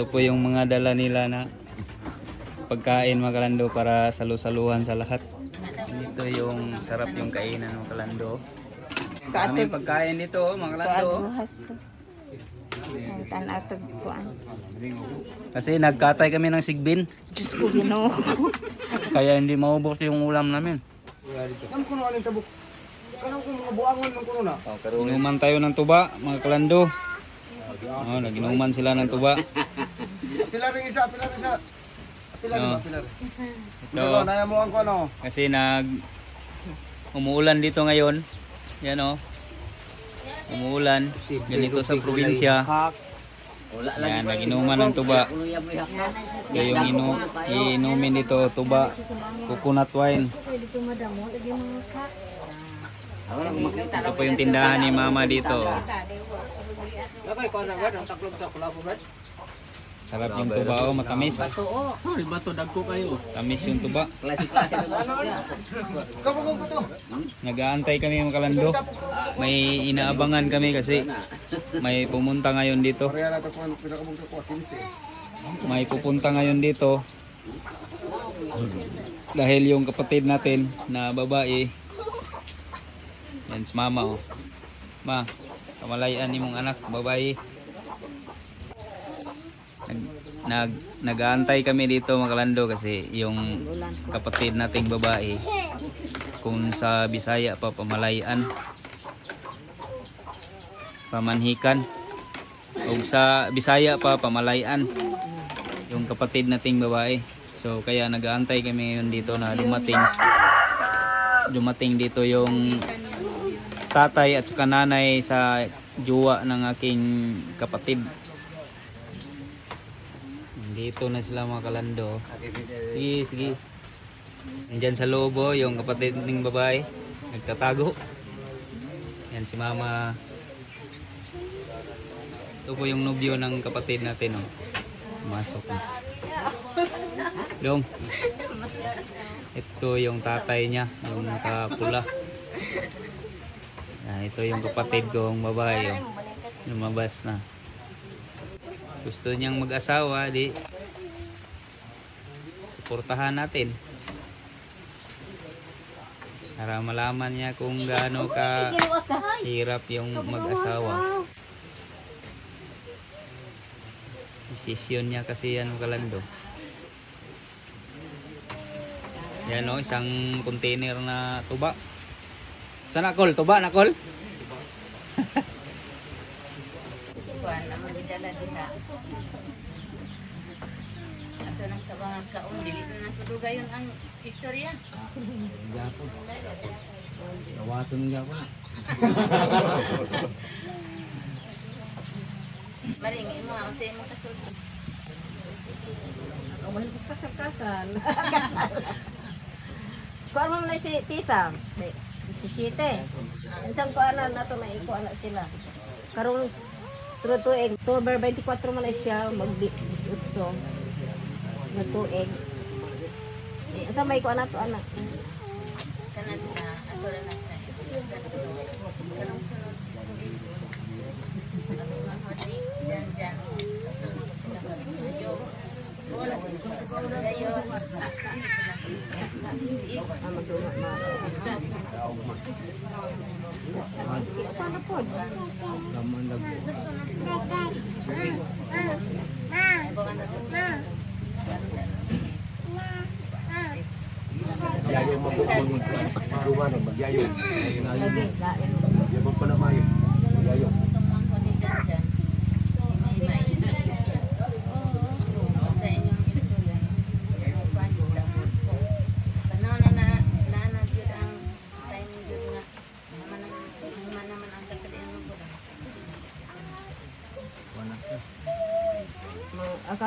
Ito po yung mga dala nila na pagkain mga kalando para salu-saluhan sa lahat. Ito yung sarap yung kainan mga kalando. Kami pagkain dito mga kalando. buhas to. Kuan. Kasi nagkatay kami ng sigbin. Diyos ko ginoo. Kaya hindi maubos yung ulam namin. Ang kuno aning tabuk. Kanang kung mga buangon ng kuno na. Inuman tayo ng tuba mga kalando. Oh, naginuman sila ng tuba. Pilar ring isa, pilar isa. Pilar ba, pilar. Ito. So, naya mo ang kuno. Kasi nag umuulan dito ngayon. Yan oh. Umuulan ganito sa probinsya. Yan, naginuman ng tuba. Ito yung inu iinumin dito, tuba, coconut wine. Ito po yung tindahan ni mama dito. Sarap yung tuba oh, matamis. Tamis yung tuba. Kapo ko to. Nag-aantay kami mga kalando. May inaabangan kami kasi may pumunta ngayon dito. Pareha na to kuno pinakabog ko 15. May pupunta ngayon dito. Dahil yung kapatid natin na babae. Yan si mama oh. Ma, kamalayan ni mong anak, babae. Nag, nag nag-aantay kami dito mga kalando kasi yung kapatid nating babae kung sa Bisaya pa pamalayan pamanhikan o sa Bisaya pa pamalayan yung kapatid nating babae so kaya nag-aantay kami ngayon dito na dumating dumating dito yung tatay at saka nanay sa juwa ng aking kapatid dito na sila mga kalando sige sige Nandyan sa lobo yung kapatid ng babae nagtatago yan si mama ito po yung nobyo ng kapatid natin oh. Pumasok na. Dong. Ito yung tatay niya, yung nakapula. Yan, ito yung kapatid kong babae. Oh. Lumabas na. Gusto niyang mag-asawa, di. Suportahan natin. Para malaman niya kung gaano ka hirap yung mag-asawa. Desisyon niya kasi yan kalando. Yan o, isang container na tuba. Sana kol, tuba na kol. Kuan na magdala dila. Ato nang kabangan kaon dili na natudugayon ang istorya. Gapo. Tawaton gapo na. Maring imo ako sa imong kasulti. Wala pas kasal-kasal. Kuan mo na si Tisa. 17. Insang kuan na nato na iko ana sila. Karong sunod tuig, October 24 man na siya mag 18. Sunod tuig. Eh, Asa may kuan nato anak? Kana sila ato na na sa. Karong sunod sila mag-video. Wala. Dayon. Ah, magduma ma. Ito na po. Laman lag. Yayo mabukon. Duwa na magyayo.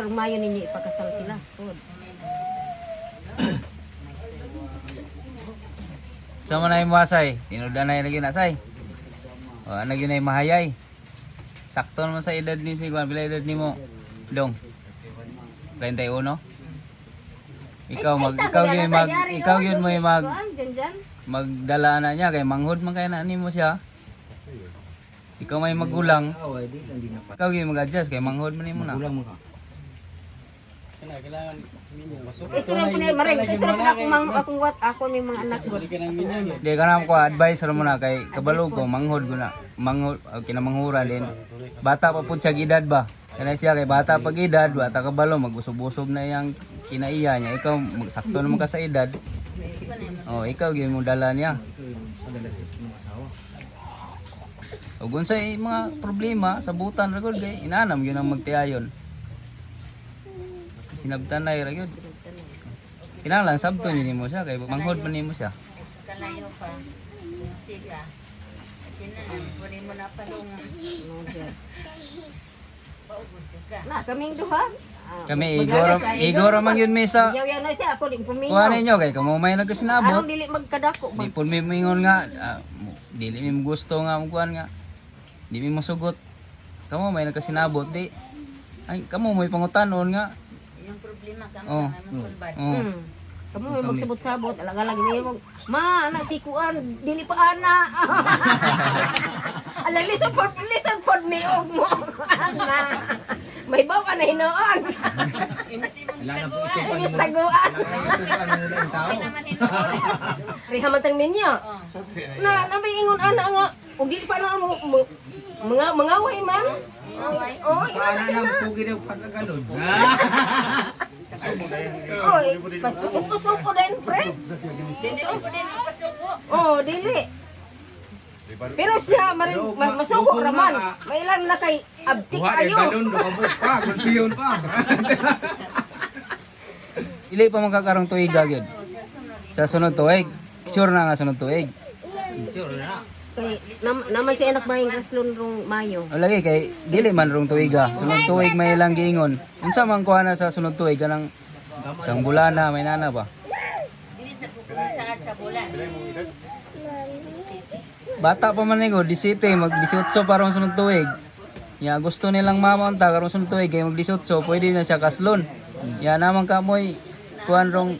Akarong mayo ninyo ipakasal sila. Pod. Sama na yung masay. Tinuda na yung lagi na say. O, ano yun na yung mahayay. Sakto naman sa edad ni si Juan. Bila edad ni mo? Dong. 31? Ikaw mag ikaw yun mag ikaw yun mo yung mag magdala na niya kay manghod man kay na mo siya. Ikaw may magulang. Ikaw yung mag-adjust kay manghod man mo na. mo ka. Gusto lang pinay maring, gusto lang ako mang akong wat ako may mga anak ko. Di ka na ko advice mo na kay kabalo ko manghod ko na manghod kinamanghura din. Bata pa pud siya gidad ba? Kana siya kay bata pag edad, bata kabalo mag-usog-usog na yang kinaiya niya. Ikaw magsakto naman ka sa edad. Oh, ikaw gyud mo dala niya. Ug unsay mga problema sa butan ra gud kay inanam gyud ang magtiayon. Sinabtanay ra gyud. Kinahanglan sabton yun mo siya kay manghod man nimo siya. Kalayo pa. Siga. Lang. Kunin mo na palungan. Paubos ka. Na kaming duha. Ah, Kami igoro igoro man yun mi sa Yaw yan na siya ako din puminaw. kuha ninyo kay kamo may nagkasinabot. Anong dili magkadako Di ba? pun mi mingon nga ah, dili mi gusto nga mo kuan nga. Di mi mosugot. Kamo may nagkasinabot di. Ay kamo may pangutanon nga. Yung problema ka Oh. mo na may masulbad. Oh. Hmm. Kamu may magsabot-sabot, alang-alang may mag, ma, anak si Kuan, dili pa ana. Ala, listen for, listen for me, og mo. Ana. May bawa na hinoon. Imis taguan. Naman hinuon. Rihamantang minyo. Oh. Na, nabay ingon ana nga, og dili pa na mo, mo- mga mangaway man. Away. Oh, Paano na pugi daw pagkagalod? Oy, pagpusok-pusok din, pre. Dili ko din ang pasuko. Oh, dili. Pero siya marin ma- masuko raman. Mailan na kay abtik ayo. dokabot pa, gulpiyon pa. Dili pa magkakarong tuig gyud. Sa sunod. Tuig. Sure na nga sunod tuig. Kay nam, naman si anak mahing kaslon rong Mayo. O lagi kay dili man rong tuiga. Sunod tuig may ilang giingon. Unsa man kuha na sa sunod tuig kanang isang bulana may nana ba? Dili sa sa bulan. Bata pa man nigo, 17, mag 18 parang sunod tuig. Ya gusto nilang mamonta karong sunod tuig kay mag 18, pwede na siya kaslon. Ya naman ka moy kuan rong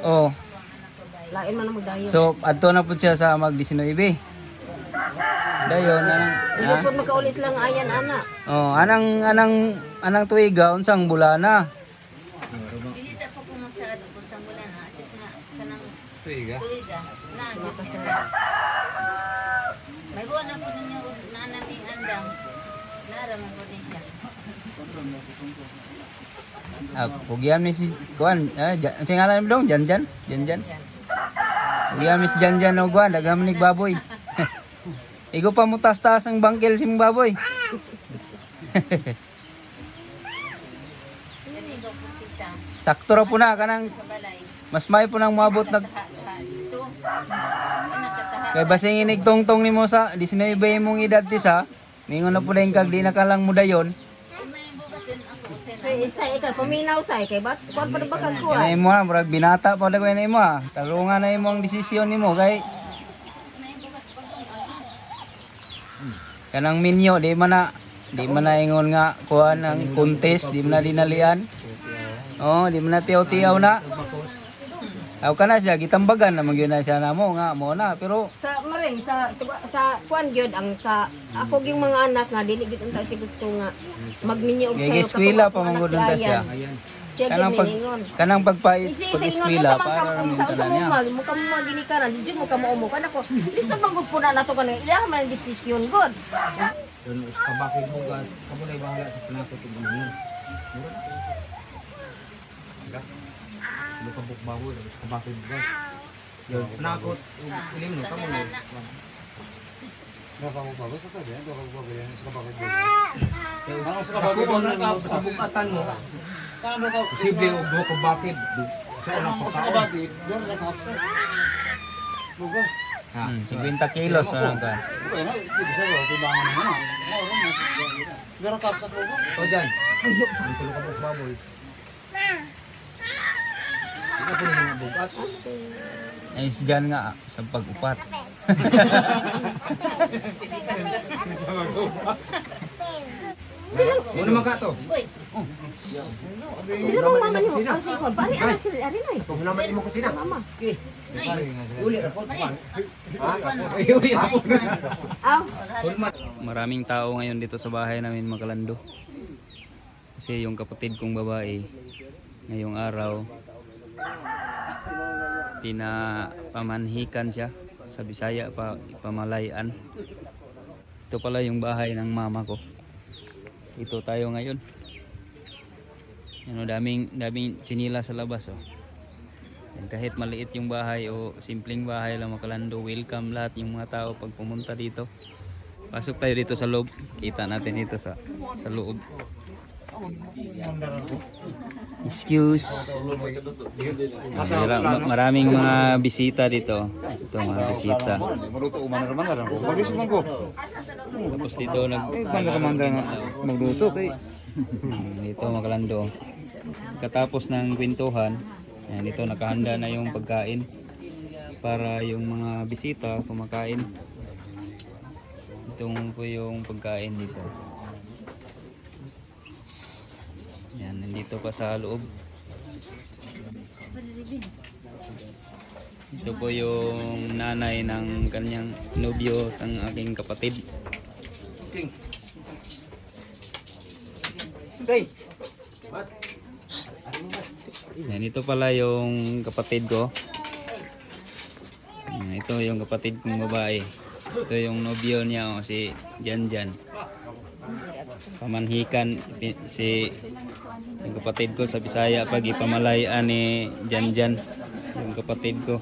Oh, Lain man ang magdayo. so adto na pud siya sa mag 19. Dayon anang Hindi ha? po makaulis lang ayan ana. Oh, anang anang anang tuiga unsang bulana? Dili sa kukusaad kung sa bulan ha. At nga kanang Tuiga. tuiga. Na gid May buwan na po ninyo og nanami andam. Nara man po din siya. Ah, pugyan mi si kuan, ah, jan, ang singalan mo dong, jan jan, jan jan. Pugyan mi si jan jan o kuan, daghang manig baboy. Igo pa mo tas-tas ang bangkel si baboy. Sakto ra po na kanang sa mas may po nang moabot nag kay basing inig tongtong nimo sa 19 mong edad ti sa. Mingon na po na kag di na ka lang mudayon. Kung may bukas din ako sa Kay isa ikaw paminaw say kay bat kuan pa ba kag kuan. Kanay mo murag binata pa dagway na imo ha. Tarungan na imo ang desisyon nimo kay may bukas pa kanang minyo di man na di man na ingon nga kuan ang contest di man na dinalian. Oh di man na tiyaw-tiyaw na. Aw kana siya gitambagan na magyud na siya namo nga mo na. Pero Sa maring sa tuwa- sa kuan gyud ang sa ako gyud mga anak nga dili gyud unta siya gusto nga magminyo og sayo eskwela katong pa anak manggod si unta Ayan. Siya. Kanang pag kanang pagpais Isi pag sa eskwela para ra sa sa tanan niya mo mo ka mo ginikaran di mo ka mo mo kana ko. Lisod man gud po na nato kana ila man ang desisyon gud. Doon sa bakit mo gas, kamu na bahala sa pinakot ng mga. Ano ka buk baboy, tapos ka bakit mo gas. Yun, pinakot, ilim no, kamu na. Baka mo bago sa tabi, baka mo bago yan sa bakit mo. Baka sa bakit mo na sa bukatan mo. Kano ka? Posible o do ka bakit? Sa unang pagkaon. bakit? Doon na ka Bugas. hmm, 50 kilos na ka Bueno, hindi sa tibangan mo na. Moro na. Pero kapsa ko ba? O dyan. Ang tulo ka po baboy. Ikaw po na mga bukas. ay si Jan nga sa pag-upat Ano naman ka to? Uy, Sila mo mama niyo ang sikon. Bali ana sila ari nay. Kung naman mo kusina. Mama. Uli ra po. Uli po. Aw. maraming tao ngayon dito sa bahay namin Makalando Kasi yung kapatid kong babae ngayong araw pinapamanhikan siya sa Bisaya pa pamalayan. Ito pala yung bahay ng mama ko. Ito tayo ngayon. Ano daming daming chinila sa labas oh. Yan, kahit maliit yung bahay o simpleng bahay lang makalando, welcome lahat yung mga tao pag pumunta dito. Pasok tayo dito sa loob. Kita natin dito sa sa loob. Excuse. Mara- ma- maraming mga bisita dito. Ito mga bisita. Maluto umana naman na ko. Bagis man ko. Tapos dito nag Eh, banda nga magluto kay. Hmm, dito makalando. Katapos ng kwentuhan, ayan, dito nakahanda na yung pagkain para yung mga bisita kumakain. Itong po yung pagkain dito. Yan, nandito pa sa loob. Ito po yung nanay ng kanyang nobyo ng aking kapatid. King. Day. Yan, ito pala yung kapatid ko. Ito yung kapatid kong babae. Ito yung nobyo niya, oh, si Jan Jan. Pamanhikan si yung kapatid ko sa Bisaya pag ipamalayan ni Jan Jan. Yung kapatid ko.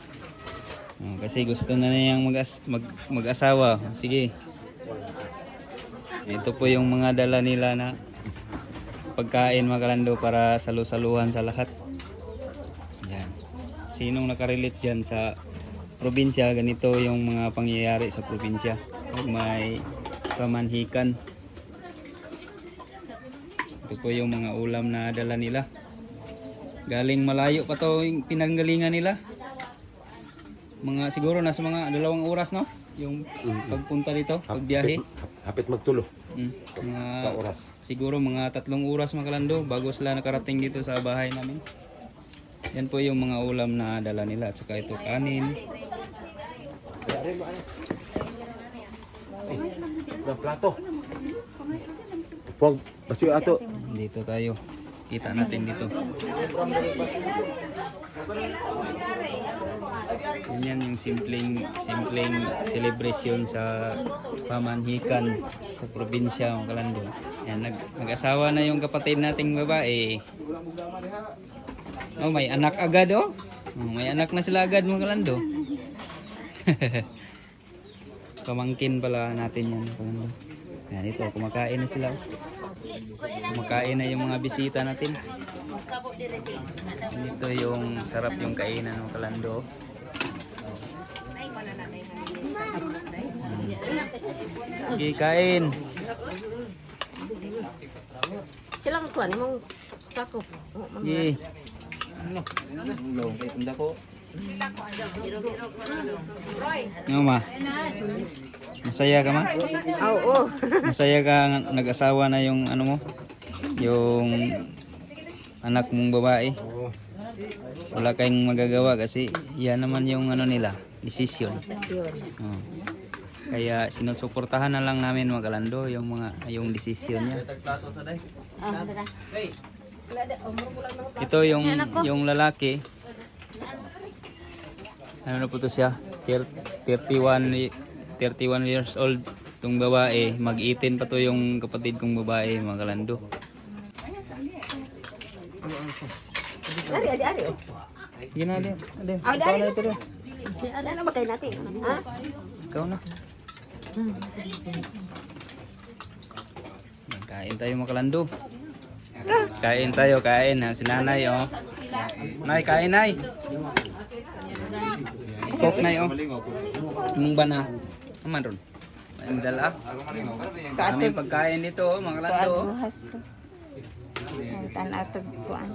Oh, kasi gusto na niyang mag, mag mag-asawa. Sige. Ito po yung mga dala nila na pagkain magalando para salu-saluhan sa lahat. Yan. Sinong nakarelate dyan sa probinsya, ganito yung mga pangyayari sa probinsya. Pag may pamanhikan. Ito po yung mga ulam na dala nila. Galing malayo pa to yung pinanggalingan nila. Mga siguro nasa mga dalawang oras no? Yung pagpunta dito, pagbiyahe. Hapit magtulo. Mm, mga oras. siguro mga tatlong oras makalando bago sila nakarating dito sa bahay namin. Yan po yung mga ulam na dala nila at saka ito kanin. Ng plato. Pag basi ato. Dito tayo. Kita natin dito. Yan yung simpleng simpleng celebration sa pamanhikan sa probinsya ng Kalando. Yan nag nag-asawa na yung kapatid nating babae. Oh, may anak agad oh. Oh, may anak na sila agad mga Kalando. Pamangkin pala natin yan Kalando. Yan ito, kumakain na sila. Kumakain na yung mga bisita natin. Dito yung sarap yung kainan ng kalando. Okay, kain. Silang kuan imong sakop. Oh, mga- Okay. Ano ma? Masaya ka ma? Ah, Oo. Masaya ka nag-asawa na yung ano mo? Yung anak mong babae. Wala kayong magagawa kasi yan naman yung ano nila, decision. Oh. Kaya sinusuportahan na lang namin magalando yung mga yung desisyon niya. Ah, Ito yung yung lalaki. Ano na po to siya? Thir- 31 y- 31 years old. Itong babae, mag-18 pa to yung kapatid kong babae, magalando. Ari, ari, ari. oh. Yun na. Ali. Ah, Ikaw dari. na ito, Ali. Ano kayo natin? Ha? Ikaw na. Yan, Kain tayo makalando. Kain tayo, kain. Ha, Si nanay, oh. Nay, kain, nay. Coke, nay, oh. Mong ba na? Aman ron. Ang dala. Kami pagkain dito, oh, mga kalando. oh. Tanatag kuan.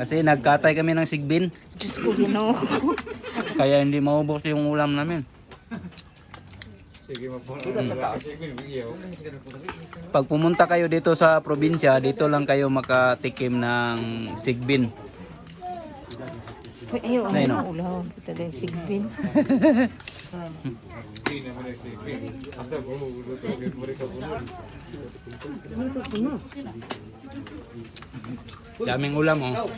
Kasi nagkatay kami ng sigbin. Diyos ko, ginoo. Kaya hindi maubos yung ulam namin. Pag pumunta kayo dito sa probinsya, dito lang kayo makatikim ng sigbin. Uy, ayaw, Ayun, ano, oh. ulaw. Ito din, sigbin. Daming ulam oh.